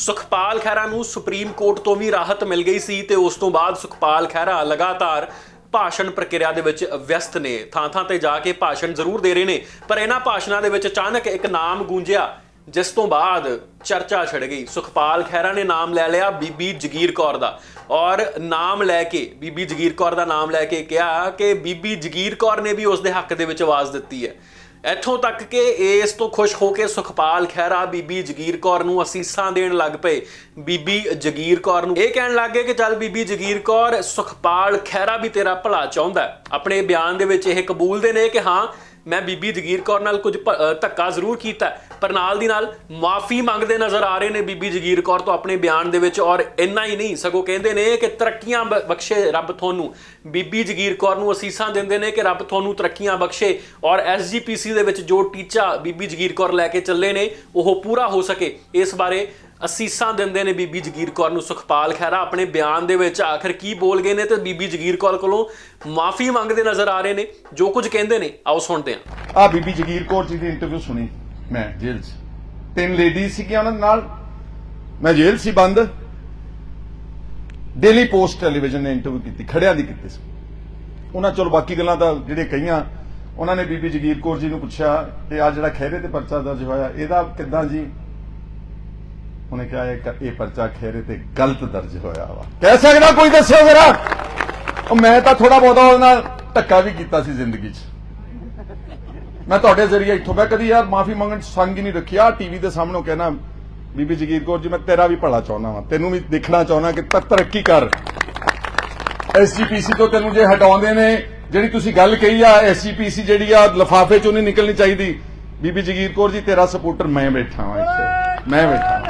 ਸੁਖਪਾਲ ਖਹਿਰਾ ਨੂੰ supreme court ਤੋਂ ਵੀ ਰਾਹਤ ਮਿਲ ਗਈ ਸੀ ਤੇ ਉਸ ਤੋਂ ਬਾਅਦ ਸੁਖਪਾਲ ਖਹਿਰਾ ਲਗਾਤਾਰ ਭਾਸ਼ਣ ਪ੍ਰਕਿਰਿਆ ਦੇ ਵਿੱਚ ਵਿਅਸਤ ਨੇ। ਥਾਂ ਥਾਂ ਤੇ ਜਾ ਕੇ ਭਾਸ਼ਣ ਜ਼ਰੂਰ ਦੇ ਰਹੇ ਨੇ, ਪਰ ਇਹਨਾਂ ਭਾਸ਼ਣਾਂ ਦੇ ਵਿੱਚ ਅਚਾਨਕ ਇੱਕ ਨਾਮ ਗੂੰਜਿਆ, ਜਿਸ ਤੋਂ ਬਾਅਦ ਚਰਚਾ ਛਿੜ ਗਈ। ਸੁਖਪਾਲ ਖਹਿਰਾ ਨੇ ਨਾਮ ਲੈ ਲਿਆ ਬੀਬੀ ਜਗੀਰ ਕੌਰ ਦਾ ਔਰ ਨਾਮ ਲੈ ਕੇ, ਬੀਬੀ ਜਗੀਰ ਕੌਰ ਦਾ ਨਾਮ ਲੈ ਕੇ ਕਿਹਾ ਕਿ ਬੀਬੀ ਜਗੀਰ ਕੌਰ ਨੇ ਵੀ ਉਸ ਦੇ ਹੱਕ ਦੇ ਵਿੱਚ ਆਵਾਜ਼ ਦਿੱਤੀ ਹੈ। ਇੱਥੋਂ ਤੱਕ ਕਿ ਇਸ ਤੋਂ ਖੁਸ਼ ਹੋ ਕੇ ਸੁਖਪਾਲ ਖਹਿਰਾ, ਬੀਬੀ ਜਗੀਰ ਕੌਰ ਨੂੰ ਅਸੀਸਾਂ ਦੇਣ ਲੱਗ ਪਏ। ਬੀਬੀ ਜਗੀਰ ਕੌਰ ਨੂੰ ਇਹ ਕਹਿਣ ਲੱਗ ਗਏ ਕਿ ਚੱਲ ਬੀਬੀ ਜਗੀਰ ਕੌਰ, ਸੁਖਪਾਲ ਖਹਿਰਾ ਵੀ ਤੇਰਾ ਭਲਾ ਚਾਹੁੰਦਾ ਆਪਣੇ ਬਿਆਨ ਦੇ ਵਿੱਚ ਇਹ ਕਬੂਲਦੇ ਨੇ ਕਿ ਹਾਂ ਮੈਂ ਬੀਬੀ ਜਗੀਰ ਕੌਰ ਨਾਲ ਕੁਝ ਭ- ਧੱਕਾ ਜ਼ਰੂਰ ਕੀਤਾ ਪਰ ਨਾਲ ਦੀ ਨਾਲ ਮਾਫੀ ਮੰਗਦੇ ਨਜ਼ਰ ਆ ਰਹੇ ਨੇ ਬੀਬੀ ਜਗੀਰ ਕੌਰ ਤੋਂ ਆਪਣੇ ਬਿਆਨ ਦੇ ਵਿੱਚ, ਔਰ ਇੰਨਾ ਹੀ ਨਹੀਂ, ਸਗੋਂ ਕਹਿੰਦੇ ਨੇ ਕਿ ਤਰੱਕੀਆਂ ਬ- ਬਖਸ਼ੇ ਰੱਬ ਤੁਹਾਨੂੰ। ਬੀਬੀ ਜਗੀਰ ਕੌਰ ਨੂੰ ਅਸੀਸਾਂ ਦਿੰਦੇ ਨੇ ਕਿ ਰੱਬ ਤੁਹਾਨੂੰ ਤਰੱਕੀਆਂ ਬਖਸ਼ੇ, ਔਰ ਐਸਜੀਪੀਸੀ ਦੇ ਵਿੱਚ ਜੋ ਟੀਚਾ ਬੀਬੀ ਜਗੀਰ ਕੌਰ ਲੈ ਕੇ ਚੱਲੇ ਨੇ, ਉਹ ਪੂਰਾ ਹੋ ਸਕੇ। ਇਸ ਬਾਰੇ ਅਸੀਸਾਂ ਦਿੰਦੇ ਨੇ ਬੀਬੀ ਜਗੀਰ ਕੌਰ ਨੂੰ ਸੁਖਪਾਲ ਖਹਿਰਾ ਆਪਣੇ ਬਿਆਨ ਦੇ ਵਿੱਚ ਆਖਰ ਕੀ ਬੋਲ ਗਏ ਨੇ ਤੇ ਬੀਬੀ ਜਗੀਰ ਕੌਰ ਕੋਲੋਂ ਮਾਫੀ ਮੰਗਦੇ ਨਜ਼ਰ ਆ ਰਹੇ ਨੇ, ਜੋ ਕੁਝ ਕਹਿੰਦੇ ਨੇ, ਆਓ ਸੁਣਦੇ ਹਾਂ। ਆ ਬੀਬੀ ਜਗੀਰ ਕੌਰ ਜੀ ਦੀ ਇੰਟਰਵਿਊ ਸੁਣੀ ਮੈਂ ਜੇਲ੍ਹ 'ਚ। ਤਿੰਨ ਲੇਡੀ ਸੀਗੀਆਂ ਉਹਨਾਂ ਨਾਲ। ਮੈਂ ਜੇਲ੍ਹ ਸੀ, ਬੰਦ। ਡੇਲੀ ਪੋਸਟ ਟੈਲੀਵਿਜ਼ਨ ਨੇ ਇੰਟਰਵਿਊ ਕੀਤੀ, ਖੜਿਆਂ ਦੀ ਕੀਤੀ ਸੀ। ਉਹਨਾਂ ਚਲੋ ਬਾਕੀ ਗੱਲਾਂ ਤਾਂ ਜਿਹੜੇ ਕਹੀਆਂ, ਉਹਨਾਂ ਨੇ ਬੀਬੀ ਜਗੀਰ ਕੌਰ ਜੀ ਨੂੰ ਪੁੱਛਿਆ ਕਿ ਆ ਜਿਹੜਾ ਖਹਿਰੇ ਤੇ ਪਰਚਾ ਦਰਜ ਹੋਇਆ, ਇਹਦਾ ਕਿੱਦਾਂ ਜੀ? ਉਹਨੇ ਕਿਹਾ ਇਹ ਪਰਚਾ ਖੇਰੇ ਤੇ ਗਲਤ ਦਰਜ ਹੋਇਆ ਵਾ। ਕਹਿ ਸਕਦਾ ਕੋਈ ਦੱਸਿਓ ਜ਼ਰਾ। ਉਹ ਮੈਂ ਤਾਂ ਥੋੜਾ ਬਹੁਤਾ ਉਹਦੇ ਨਾਲ ਧੱਕਾ ਵੀ ਕੀਤਾ ਸੀ ਜ਼ਿੰਦਗੀ 'ਚ। ਮੈਂ ਤੁਹਾਡੇ ਜ਼ਰੀਏ ਇੱਥੋਂ ਮੈਂ ਕਦੀ ਯਾਰ ਮਾਫੀ ਮੰਗਣ ਸੰਗ ਹੀ ਨਹੀਂ ਰੱਖਿਆ ਟੀਵੀ ਦੇ ਸਾਹਮਣੇ ਕਹਿਣਾ, ਬੀਬੀ ਜਗੀਰ ਕੌਰ ਜੀ, ਮੈਂ ਤੇਰਾ ਵੀ ਭਲਾ ਚਾਹੁੰਦਾ ਵਾਂ। ਤੈਨੂੰ ਵੀ ਦੇਖਣਾ ਚਾਹੁੰਦਾ ਕਿ ਤੱਕ ਤਰੱਕੀ ਕਰ। ਐਸਜੀਪੀਸੀ ਤੋਂ ਤੈਨੂੰ ਜੇ ਹਟਾਉਂਦੇ ਨੇ, ਜਿਹੜੀ ਤੁਸੀਂ ਗੱਲ ਕਹੀ ਆ ਐਸਜੀਪੀਸੀ ਜਿਹੜੀ ਆ, ਲਫਾਫੇ ਚੋਂ ਨਹੀਂ ਨਿਕਲਣੀ ਚਾਹੀਦੀ। ਬੀਬੀ ਜਗੀਰ ਕੌਰ ਜੀ, ਤੇਰਾ ਸਪੋਰਟਰ ਮੈਂ ਬੈਠਾ ਹਾਂ ਇੱਥੇ। ਮੈਂ ਬੈਠਾ